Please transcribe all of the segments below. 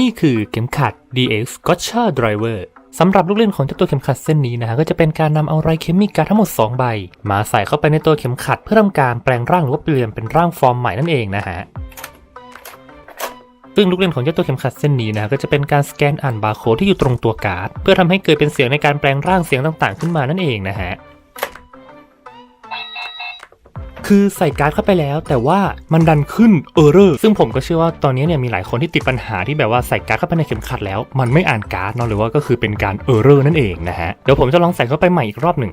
นี่คือเข็มขัด DX Gotcha Driver สำหรับลูกเล่นของเจ้าตัวเข็มขัดเส้นนี้นะฮะก็จะเป็นการนำเอาไรเคมีกาทั้งหมด 2 ใบ มาใส่เข้าไปในตัวเข็มขัดเพื่อทำการแปลงร่างหรือว่าเปลี่ยนเป็นร่างฟอร์มใหม่นั่นเองนะฮะซึ่งลูกเล่นของเจ้าตัวเข็มขัดเส้นนี้นะก็จะเป็นการสแกนอ่านบาร์โค้ดที่อยู่ตรงตัวการ์ดเพื่อทำให้เกิดเป็นเสียงในการแปลงร่างเสียงต่างๆ ขึ้นมานั่นเองนะฮะ คือใส่การ์ดเข้าไปแล้ว แต่ว่ามันดันขึ้นเออร์เรอร์ซึ่งผมก็เชื่อว่าตอนนี้เนี่ยมีหลายคนที่ติดปัญหาที่แบบว่าใส่การ์ดเข้าไปในเข็มขัดแล้ว มันไม่อ่านการ์ดเนาะหรือว่าก็คือเป็นการเออร์เรอร์นั่นเองนะฮะเดี๋ยวผมจะลองใส่เข้าไปใหม่อีกรอบหนึ่ง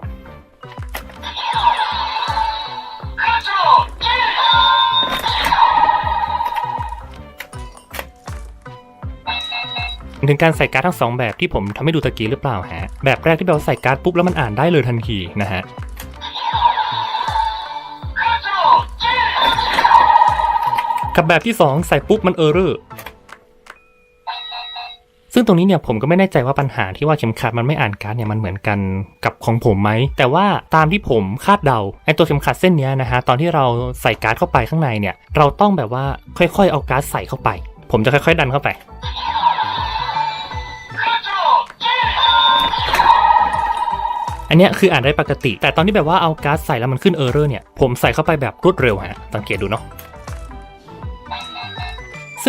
ถึงการใส่การ์ดทั้งสองแบบที่ผมทำให้ดูตะกี้หรือเปล่าฮะ แบบแรกที่แบบว่าใส่การ์ดปุ๊บแล้วมันอ่านได้เลยทันทีนะฮะ กับแบบที่ 2 ใส่ปุ๊บมันเออร์เรอร์ซึ่งตรงนี้เนี่ยผมก็ไม่แน่ใจว่าปัญหาที่ว่าเข็มขัดมันไม่อ่านการ์ดเนี่ยมันเหมือนกันกับของผมไหม แต่ว่าตามที่ผมคาดเดาไอตัวเข็มขัดเส้นนี้นะฮะตอนที่เราใส่การ์ดเข้าไปข้างในเนี่ย เราต้องแบบว่าค่อยๆ เอาการ์ดใส่เข้าไป ผมจะค่อยๆดันเข้าไป อันนี้คืออ่านได้ปกติ แต่ตอนที่แบบว่าเอาการ์ดใส่แล้วมันขึ้นเออร์เรอร์เนี่ยผมใส่เข้าไปแบบรวดเร็วฮะสังเกตดูเนาะ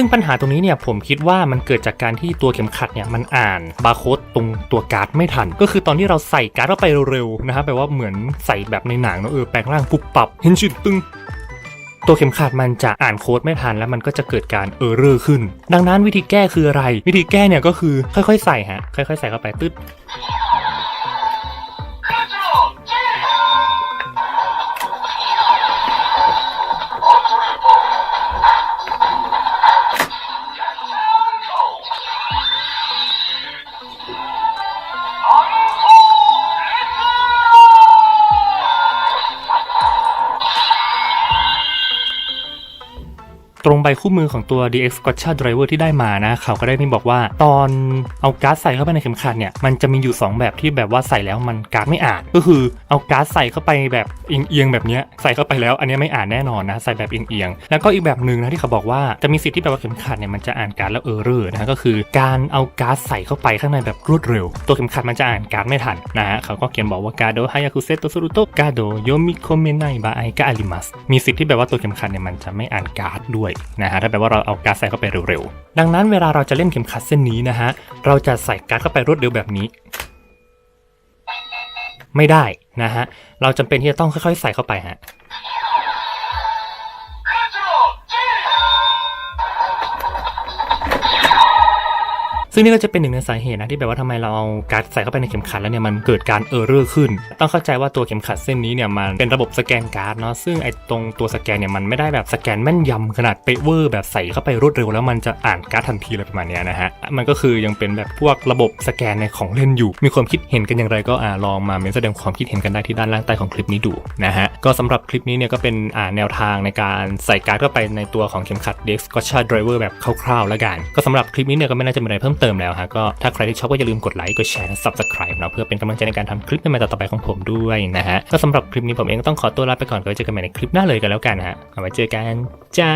ซึ่งปัญหาตรงนี้เนี่ยผมคิดว่ามันเกิดจากการที่ตัวเข็มขัดเนี่ยมันอ่านบาร์โค้ดตรงตัวการ์ดไม่ทัน ก็คือตอนที่เราใส่การ์ดเข้าไปเร็วๆนะครับแปลว่าเหมือนใส่แบบในหนังเนอะเออแปลงร่างปุบปับเห็นจุดตึงตัวเข็มขัดมันจะอ่านโค้ดไม่ทันแล้วมันก็จะเกิดการเออร์เรอร์ขึ้น ดังนั้นวิธีแก้คืออะไร วิธีแก้เนี่ยก็คือค่อยๆ ใส่ฮะค่อยๆ ใส่เข้าไปตึ๊ด ตรงใบคู่มือของตัว DX Gotcha Driver ที่ได้มานะเขาก็ได้มีบอกว่า ตอนเอาการ์ดใส่เข้าไปในเข็มขัดเนี่ยมันจะมีอยู่ 2 แบบที่แบบว่าใส่แล้วมันการ์ดไม่อ่าน ก็คือเอาการ์ดใส่เข้าไปแบบเอียงๆแบบนี้ใส่เข้าไปแล้วอันนี้ไม่อ่านแน่นอนนะใส่แบบเอียงๆแล้วก็อีกแบบหนึ่งนะที่เขาบอกว่าจะมีสิทธิ์ที่แบบว่าเข็มขัดเนี่ยมันจะอ่านการ์ดแล้วเออร์เรอร์นะก็คือการเอาการ์ดใส่เข้าไปข้างในแบบรวดเร็ว ตัวเข็มขัดมันจะอ่านการ์ดไม่ทันนะฮะเขาก็เขียนบอกว่าการ์โดฮายาคุเซโตสุรุโตกาโดโยมิโคเมไนบาไอกาอาริมัสมีสิทธิ์ที่แบบว่าตัวเข็มขัดเนี่ยมันจะไม่อ่านการ์ดด้วยนะฮะถ้าแปลว่าเราเอาการ์ดใส่เข้าไปเร็วๆ ดังนั้นเวลาเราจะเล่นเข็มขัดเส้นนี้นะฮะเราจะใส่การ์ดเข้าไปรวดเร็วแบบนี้ ไม่ได้นะฮะเราจำเป็นที่จะต้องค่อยๆ ใส่เข้าไปฮะ ซึ่งนี่ก็จะเป็นหนึ่งในสาเหตุนะที่แบบว่าทำไมเราเอาการ์ดใส่เข้าไปในเข็มขัดแล้วเนี่ยมันเกิดการเออร์เรอร์ขึ้น ต้องเข้าใจว่าตัวเข็มขัดเส้นนี้เนี่ยมันเป็นระบบสแกนการ์ดเนาะซึ่งไอ้ตรงตัวสแกนเนี่ยมันไม่ได้แบบสแกนแม่นยำขนาดเป๊ะเวอร์แบบใส่เข้าไปรวดเร็วแล้วมันจะอ่านการ์ดทันทีเลยประมาณเนี้ยนะฮะมันก็คือยังเป็นแบบพวกระบบสแกนในของเล่นอยู่ มีความคิดเห็นกันอย่างไรก็อ่าลองมาเมนแสดงความคิดเห็นกันได้ที่ด้านล่างใต้ของคลิปนี้ดูนะฮะก็สำหรับคลิปนี้เนี่ยก็เป็นอ่าแนวทางในการใส่การ์ดเข้าไปในตัวของเข็มขัด Dex Driver แบบคร่าวๆแล้วกันก็สำหรับคลิปนี้เนี่ยก็ไม่น่าจะมีอะไรเพิ่มเติมแล้วฮะก็ถ้าใครที่ชอบก็อย่าลืมกดไลค์กดแชร์และ Subscribe เนาะเพื่อเป็นกำลังใจในการทำคลิปใหม่ๆต่อๆไปของผมด้วยนะฮะก็สำหรับคลิปนี้ผมเองก็ต้องขอตัวลาไปก่อนก็ไว้เจอกันใหม่ในคลิปหน้าเลยกันแล้วกันฮะเอาไว้เจอกันจ้า